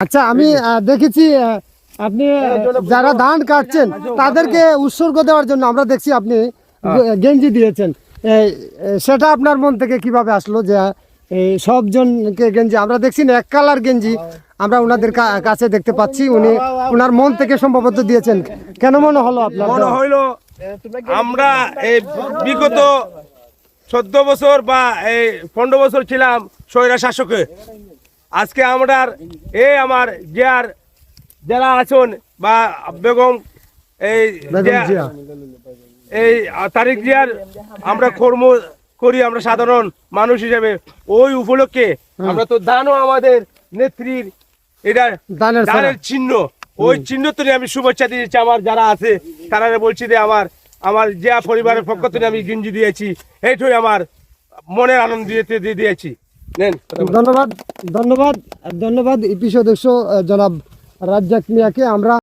আচ্ছা আমি দেখেছি আপনি যারা ধান কাটছেন তাদেরকে উৎসর্গ দেওয়ার জন্য আমরা দেখছি আপনি গেঞ্জি দিয়েছেন। সেটা আপনার মন থেকে কীভাবে আসলো যে সবজনকে গেঞ্জি আমরা দেখছি না এক কালার গেঞ্জি আমরা ওনাদের কা- কাছে দেখতে পাচ্ছি উনি ওনার মন থেকে সম্ভবত দিয়েছেন। কেন মনে হলো আপনার মনে? হইল আমরা এই বিগত চোদ্দ বছর বা এই পনেরো বছর ছিলাম স্বৈরা শাসকে আজকে আমরা এই আমার যার যারা আছেন বা বেগম এই। এই তারিখ জিয়ার আমরা কর্ম করি আমরা সাধারণ মানুষ হিসেবে। ওই উপলক্ষে আমরা তো দানও আমাদের নেত্রীর এটা দানের চিহ্ন। ওই চিহ্ন তুলে আমি শুভেচ্ছা দিয়েছি আমার যারা আছে তারা বলছি যে আমার আমার যে পরিবারের পক্ষ থেকে আমি গিঞ্জি দিয়েছি। এইটাই আমার মনের আনন্দ দিয়ে দিয়ে দিয়েছি। ধন্যবাদ ধন্যবাদ ধন্যবাদ। ইপি সদস্য জনাব রাজ্জাক মিয়াকে। আমরা